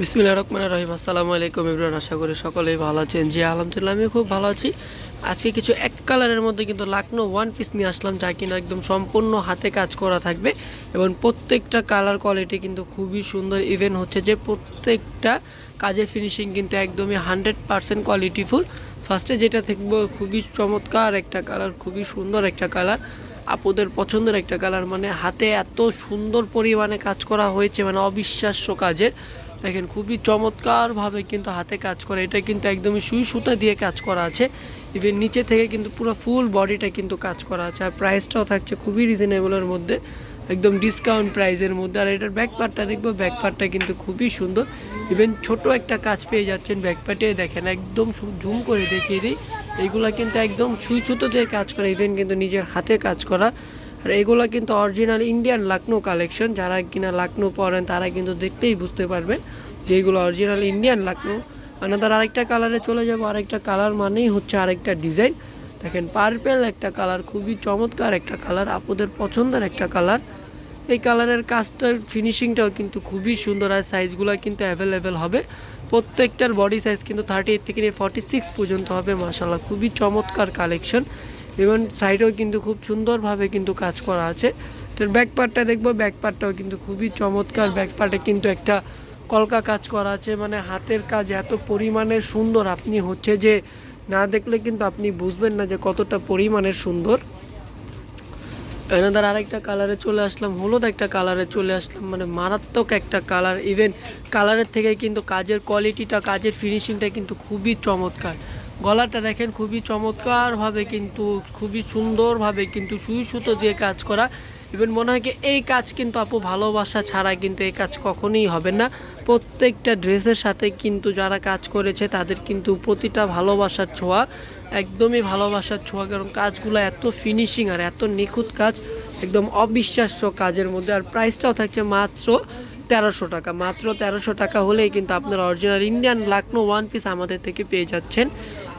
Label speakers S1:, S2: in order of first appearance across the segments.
S1: বিসমিল্লা রহমান রহিম, আসসালামু আলাইকুম ইমরান আশা করি সকলেই ভালো আছেন। জি, আলহামদুলিল্লাহ আমি খুব ভালো আছি। আজকে কিছু এক কালারের মধ্যে কিন্তু লাকনো ওয়ান পিস নিয়ে আসলাম, যা কিনা একদম সম্পূর্ণ হাতে কাজ করা থাকবে। এবং প্রত্যেকটা কালার কোয়ালিটি কিন্তু খুবই সুন্দর ইভেন হচ্ছে যে প্রত্যেকটা কাজের ফিনিশিং কিন্তু একদমই হান্ড্রেড পারসেন্ট কোয়ালিটিফুল ফার্স্টে যেটা থাকবে খুবই চমৎকার একটা কালার, খুবই সুন্দর একটা কালার, আপুদের পছন্দের একটা কালার। মানে হাতে এত সুন্দর পরিমাণে কাজ করা হয়েছে মানে অবিশ্বাস্য কাজের। দেখেন, খুবই চমৎকারভাবে কিন্তু হাতে কাজ করা। এটা কিন্তু একদমই সুই সুতা দিয়ে কাজ করা আছে। ইভেন নিচে থেকে কিন্তু পুরো ফুল বডিটা কিন্তু কাজ করা আছে। আর প্রাইসটাও থাকছে খুবই রিজনেবলের মধ্যে। একদম ডিসকাউন্ট প্রাইসের মধ্যে। আর এটার ব্যাক পার্টটা দেখব ব্যাক পার্টটা কিন্তু খুবই সুন্দর। ইভেন ছোট একটা কাজ পেয়ে যাচ্ছেন ব্যাক পার্টে দেখেন, একদম জুম করে দেখিয়ে দিই। এইগুলা কিন্তু একদম সুই সুতো দিয়ে কাজ করা। ইভেন কিন্তু নিজের হাতে কাজ করা। আর এগুলো কিন্তু অরিজিনাল ইন্ডিয়ান লাকনো কালেকশন যারা কিনা লাকনো পরেন তারা কিন্তু দেখতেই বুঝতে পারবেন যে এগুলো অরিজিনাল ইন্ডিয়ান লাকনো আনাদার আরেকটা কালারে চলে যাব। আরেকটা কালার মানেই হচ্ছে আরেকটা ডিজাইন দেখেন পার্পেল একটা কালার খুবই চমৎকার একটা কালার আপনাদের পছন্দের একটা কালার এই কালারের কাজটার ফিনিশিংটাও কিন্তু খুবই সুন্দর আর সাইজগুলো কিন্তু অ্যাভেলেবেল হবে। প্রত্যেকটার বডি সাইজ কিন্তু থার্টি এইট থেকে নিয়ে ফর্টি সিক্স পর্যন্ত হবে। মাসাল্লাহ খুবই চমৎকার কালেকশন এবং সাইডেও কিন্তু খুব সুন্দরভাবে কিন্তু কাজ করা আছে। তো ব্যাক পার্টটা দেখব ব্যাক পার্টটাও কিন্তু খুবই চমৎকার। ব্যাক পার্টে কিন্তু একটা কলকা কাজ করা আছে মানে হাতের কাজ এত পরিমাণের সুন্দর। আপনি হচ্ছে যে না দেখলে কিন্তু আপনি বুঝবেন না যে কতটা পরিমাণের সুন্দর। এনাদার আরেকটা কালারে চলে আসলাম, হলুদ একটা কালারে চলে আসলাম মানে মারাত্মক একটা কালার ইভেন কালারের থেকে কিন্তু কাজের কোয়ালিটিটা কাজের ফিনিশিংটা কিন্তু খুবই চমৎকার। গলাটা দেখেন খুবই চমৎকারভাবে কিন্তু, খুবই সুন্দরভাবে কিন্তু সুই সুতো দিয়ে কাজ করা। ইভেন মনে হয় কি এই কাজ কিন্তু আপু ভালোবাসা ছাড়া কিন্তু এই কাজ কখনোই হবে না। প্রত্যেকটা ড্রেসের সাথে কিন্তু যারা কাজ করেছে তাদের কিন্তু প্রতিটা ভালোবাসার ছোঁয়া, একদমই ভালোবাসার ছোঁয়া। কারণ কাজগুলো এত ফিনিশিং আর এত নিখুঁত কাজ, একদম অবিশ্বাস্য কাজের মধ্যে। আর প্রাইসটাও থাকছে মাত্র তেরোশো টাকা। মাত্র তেরোশো টাকা হলেই কিন্তু আপনার original Indian Lucknow one piece আমাদের থেকে পেয়ে যাচ্ছেন।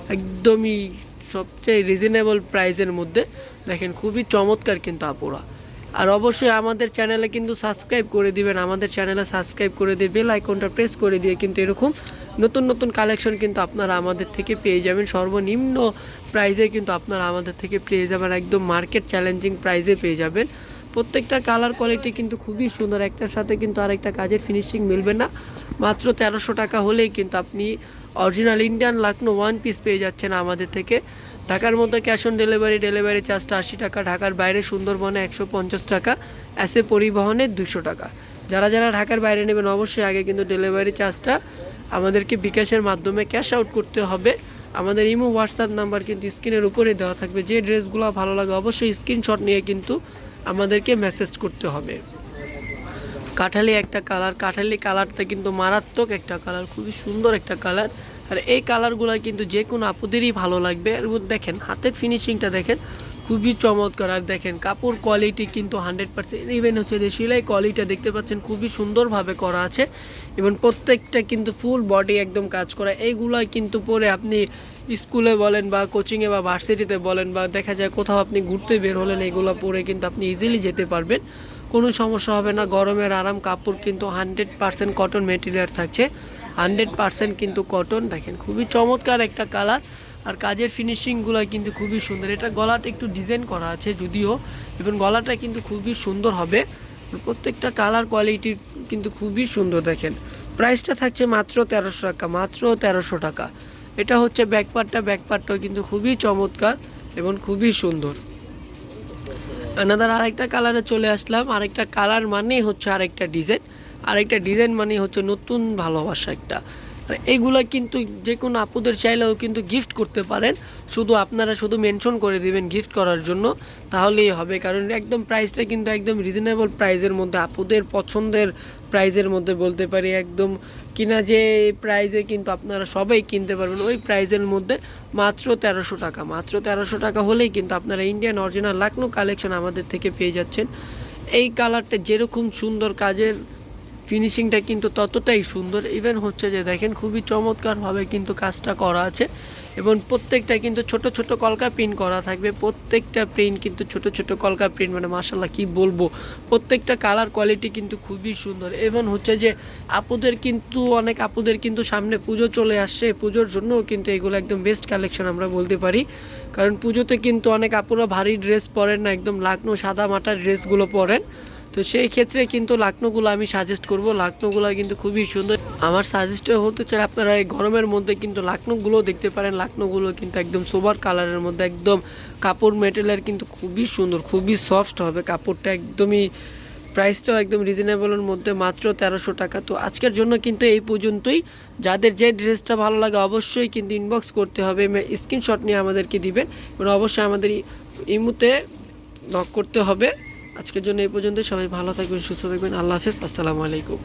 S1: একদমই সবচেয়ে রিজনেবল প্রাইসের মধ্যে। দেখেন, খুবই চমৎকার কিন্তু আপুরা। আর অবশ্যই আমাদের চ্যানেলে কিন্তু সাবস্ক্রাইব করে দিবেন। আমাদের চ্যানেলে সাবস্ক্রাইব করে দিয়ে বেল আইকনটা প্রেস করে দিয়ে কিন্তু এরকম নতুন নতুন কালেকশন কিন্তু আপনারা আমাদের থেকে পেয়ে যাবেন। সর্বনিম্ন প্রাইসে কিন্তু আপনারা আমাদের থেকে পেয়ে যাবেন। একদম মার্কেট চ্যালেঞ্জিং প্রাইসে পেয়ে যাবেন। প্রত্যেকটা কালার কোয়ালিটি কিন্তু খুবই সুন্দর। একটার সাথে কিন্তু আরেকটা কাজের ফিনিশিং মিলবে না। মাত্র তেরোশো টাকা হলেই কিন্তু আপনি original Indian Lucknow one piece পেয়ে যাচ্ছেন আমাদের থেকে। ঢাকার মধ্যে ক্যাশ অন ডেলিভারি ডেলিভারি চার্জটা আশি টাকা, ঢাকার বাইরে সুন্দরবনে একশো পঞ্চাশ টাকা অ্যাসে পরিবহনে দুশো টাকা। যারা যারা ঢাকার বাইরে নেবেন অবশ্যই আগে কিন্তু ডেলিভারি চার্জটা আমাদেরকে বিকাশের মাধ্যমে ক্যাশ আউট করতে হবে। আমাদের ইমো হোয়াটসঅ্যাপ নাম্বার কিন্তু স্ক্রিনের উপরে দেওয়া থাকবে। যে ড্রেসগুলো ভালো লাগে অবশ্যই স্ক্রিনশট নিয়ে কিন্তু আমাদেরকে মেসেজ করতে হবে। কাঠালি একটা কালার কাঠালি কালারটা কিন্তু মারাত্মক একটা কালার খুবই সুন্দর একটা কালার আর এই কালারগুলো কিন্তু যে কোনো আপুদেরই ভালো লাগবে। আর দেখেন, হাতের ফিনিশিংটা দেখেন, খুবই চমৎকার। আর দেখেন, কাপড় কোয়ালিটি কিন্তু হান্ড্রেড পার্সেন্ট ইভেন হচ্ছে যে সেলাই কোয়ালিটিটা দেখতে পাচ্ছেন, খুবই সুন্দরভাবে করা আছে। এবং প্রত্যেকটা কিন্তু ফুল বডি একদম কাজ করা। এইগুলো কিন্তু পরে আপনি স্কুলে বলেন বা কোচিংয়ে বা ভার্সিটিতে বলেন বা দেখা যায় কোথাও আপনি ঘুরতে বের হলেন এগুলো পরে কিন্তু আপনি ইজিলি যেতে পারবেন। কোনো সমস্যা হবে না। গরমের আরাম, কাপড় কিন্তু হান্ড্রেড পার্সেন্ট কটন মেটেরিয়াল থাকছে। হান্ড্রেড পার্সেন্ট কিন্তু কটন দেখেন, খুবই চমৎকার একটা কালার আর কাজের ফিনিশিংগুলো কিন্তু খুবই সুন্দর। এটা গলাটা একটু ডিজাইন করা আছে যদিও, এবং গলাটা কিন্তু খুবই সুন্দর হবে। প্রত্যেকটা কালার কোয়ালিটি কিন্তু খুবই সুন্দর, দেখেন। প্রাইসটা থাকছে মাত্র তেরোশো টাকা, মাত্র তেরোশো টাকা। এটা হচ্ছে ব্যাকপার্টটা ব্যাকপার্টটাও কিন্তু খুবই চমৎকার এবং খুবই সুন্দর। আনাদার আরেকটা কালারে চলে আসলাম। আরেকটা কালার মানেই হচ্ছে আরেকটা ডিজাইন আরেকটা ডিজাইন মানে হচ্ছে নতুন ভালোবাসা একটা। আর এইগুলা কিন্তু যে কোনো আপুদের চাইলেও কিন্তু গিফট করতে পারেন। শুধু আপনারা শুধু মেনশন করে দিবেন গিফট করার জন্য, তাহলেই হবে। কারণ একদম প্রাইসটা কিন্তু একদম রিজনেবল প্রাইজের মধ্যে, আপুদের পছন্দের প্রাইজের মধ্যে বলতে পারি, একদম কিনা যে প্রাইজে কিন্তু আপনারা সবাই কিনতে পারবেন, ওই প্রাইজের মধ্যে মাত্র তেরোশো টাকা। মাত্র তেরোশো টাকা হলেই কিন্তু আপনারা ইন্ডিয়ান অরিজিনাল লাকনো কালেকশন আমাদের থেকে পেয়ে যাচ্ছেন। এই কালারটা যেরকম সুন্দর কাজের ফিনিশিংটা কিন্তু ততটাই সুন্দর। ইভেন হচ্ছে যে দেখেন খুবই চমৎকারভাবে কিন্তু কাজটা করা আছে এবং প্রত্যেকটা কিন্তু ছোট ছোট কলকা প্রিন্ট করা থাকবে। প্রত্যেকটা প্রিন্ট কিন্তু ছোট ছোট কলকা প্রিন্ট মানে মাসাল্লাহ কি বলব? প্রত্যেকটা কালার কোয়ালিটি কিন্তু খুবই সুন্দর। এবং হচ্ছে যে আপুদের কিন্তু, অনেক আপুদের কিন্তু সামনে পুজো চলে আসছে, পুজোর জন্যও কিন্তু এগুলো একদম বেস্ট কালেকশন আমরা বলতে পারি। কারণ পুজোতে কিন্তু অনেক আপুরা ভারী ড্রেস পরেন না, একদম লাকনো সাদা মাটার ড্রেসগুলো পরেন। তো সেই ক্ষেত্রে কিন্তু লাকনোগুলো আমি সাজেস্ট করব। লাকনোগুলো কিন্তু খুবই সুন্দর। আমার সাজেস্ট হতে চাই আপনারা এই গরমের মধ্যে কিন্তু লাকনোগুলো দেখতে পারেন। লাকনোগুলো কিন্তু একদম সোবার কালারের মধ্যে একদম কাপড় মেটেরিয়াল কিন্তু খুবই সুন্দর, খুবই সফট হবে। কাপড়টা একদমই প্রাইসটাও একদম রিজনেবলের মধ্যে মাত্র তেরোশো টাকা। তো আজকের জন্য কিন্তু এই পর্যন্তই। যাদের যে ড্রেসটা ভালো লাগে অবশ্যই কিন্তু ইনবক্স করতে হবে। স্ক্রিনশট নিয়ে আমাদেরকে দিবেন। এবং অবশ্যই আমাদের ইমুতে নক করতে হবে। আজকের জন্য এই পর্যন্ত সবাই ভালো থাকবেন সুস্থ থাকবেন। আল্লাহ হাফিজ। আসসালামু আলাইকুম।